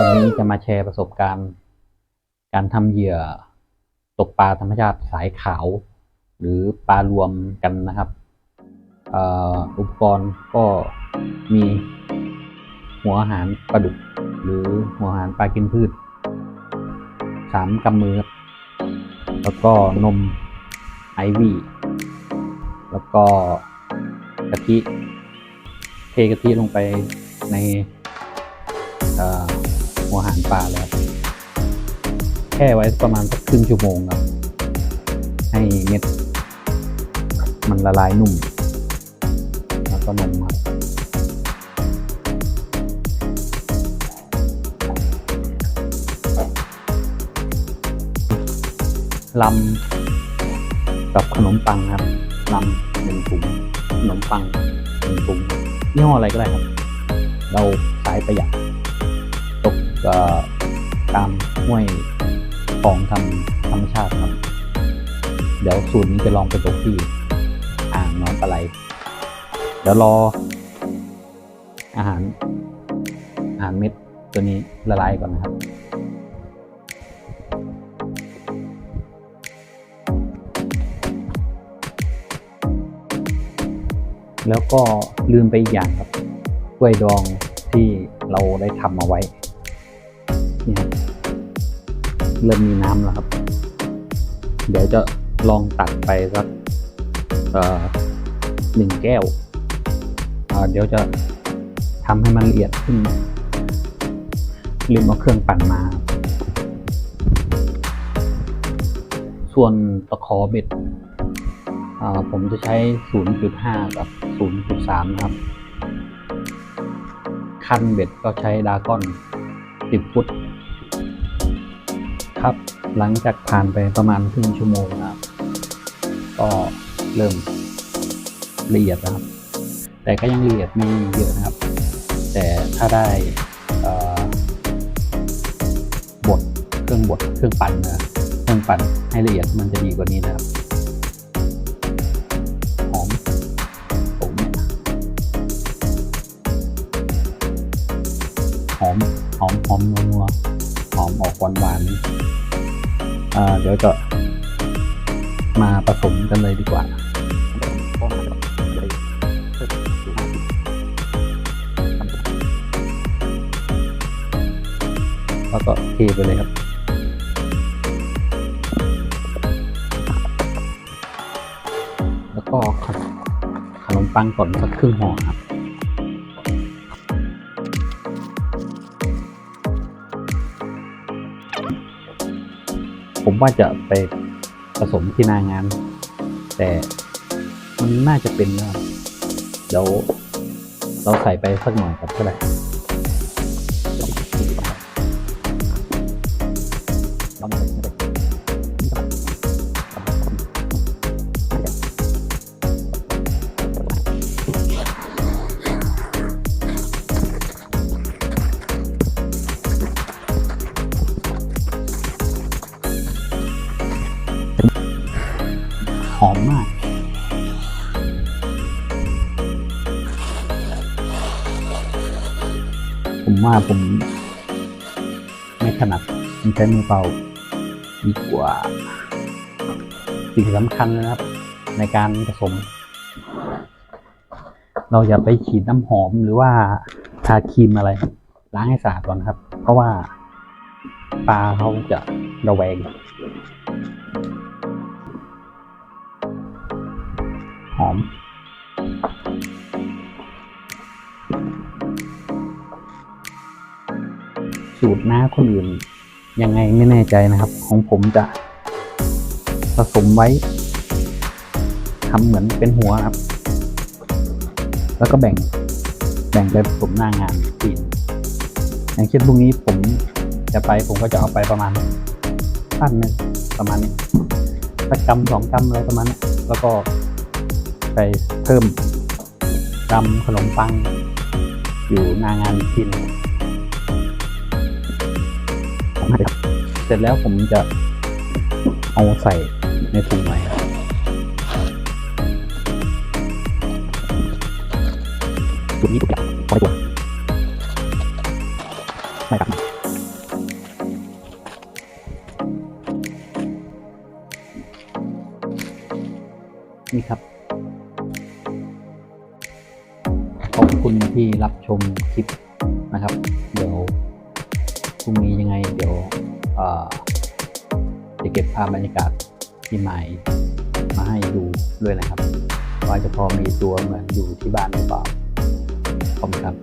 วันนี้จะมาแชร์ประสบการณ์ การทำเหยื่อตกปลาธรรมชาติสายขาว หรือปลารวมกันนะครับอุปกรณ์ก็มีหัวอาหารปลาดุก หรือหัวอาหารปลากินพืชสามกำมือครับแล้วก็นมไอวี่แล้วก็กะทิเทกะทิลงไปใน หัวหารปลาแล้วแช่ไว้ประมาณสักครึ่งชั่วโมงครับให้เม็ด มันละลายนุ่ม แล้วก็นมครับลำกับขนมปังครับลำหนึ่งถุงขนมปังหนึ่งถุงยี่ห้ออะไรก็ได้ครับ เราสายประหยัด กเอ่อตามห้วยของทำธรรมชาติครับ เดี๋ยวสูตรนี้จะลองไปตกที่อ่างน้องปลาไหลเดี๋ยวรอ อาหาร อาหารเม็ดตัวนี้ละลายก่อนนะครับแล้วก็ลืมไปอีกอย่างครับกล้วยดองที่เราได้ทำเอาไว้ เริ่มมีน้ำแล้วครับ เดี๋ยวจะลองตักไปสักหนึ่งแก้ว เดี๋ยวจะทำให้มันละเอียดขึ้น ลืมเอาเครื่องปั่นมา ส่วนตะขอเบ็ดผมจะใช้ 0.5 กับ 0.3 นะครับ คันเบ็ดก็ใช้ดากอน 10 ฟุต ครับ หลังจากผ่านไปประมาณครึ่งชั่วโมงนะครับ ก็เริ่มละเอียดนะครับ แต่ก็ยังละเอียดไม่เยอะนะครับ แต่ถ้าได้บดเครื่องบดเครื่องปั่นนะเครื่องปั่นให้ละเอียดมันจะดีกว่านี้นะครับหอมผมหอมหอมหอมนัว อมออกหวานหวานเดี๋ยวจะมาผสมกันเลยดีกว่าแล้วก็เทไปเลยครับแล้วก็ขนขนมปังก่อนสักครึ่งห่อครับ ว่าจะไปผสมที่หนางาน แต่มันน่าจะเป็นนะเดี๋ยวเราใส่ไปสักหน่อยครับเท่าไหร่ ว่าผมไม่ถนัดผมใช้มือเปล่าดีกว่า สิ่งสำคัญนะครับ ในการผสม เราอย่าไปฉีดน้ำหอมหรือว่าทาครีมอะไร ล้างให้สะอาดก่อนครับ เพราะว่าปลาเขาจะระแวงหอม สูตรหน้าคนอื่น ยังไงไม่แน่ใจนะครับ ของผมจะผสมไว้ทำเหมือนเป็นหัวครับ แล้วก็แบ่งแบ่งไปผสมหน้างานปีนอย่างเช่นพรุ่งนี้ผมจะไปผมก็จะเอาไปประมาณปั้นหนึ่งประมาณนี้สักกำสองกำอะไรประมาณนี้แล้วก็ไปเพิ่มดำขนมปัง อยู่หน้างานกิน มาเสร็จแล้วผมจะเอาใส่ในถุงไว้จุดนี้ทุกอย่ไว้ตัวใช่ครับนี่ครับ ขอบคุณที่รับชมคลิปนะครับ เดี๋ยว รุ่งนี้ยังไง เดี๋ยวเอ่อจะเก็บภาพบรรยากาศที่ใหม่มาให้ดูด้วยนะครับ ว่าจะพอมีตัวเหมือนอยู่ที่บ้านหรือเปล่าขอบคุณครับ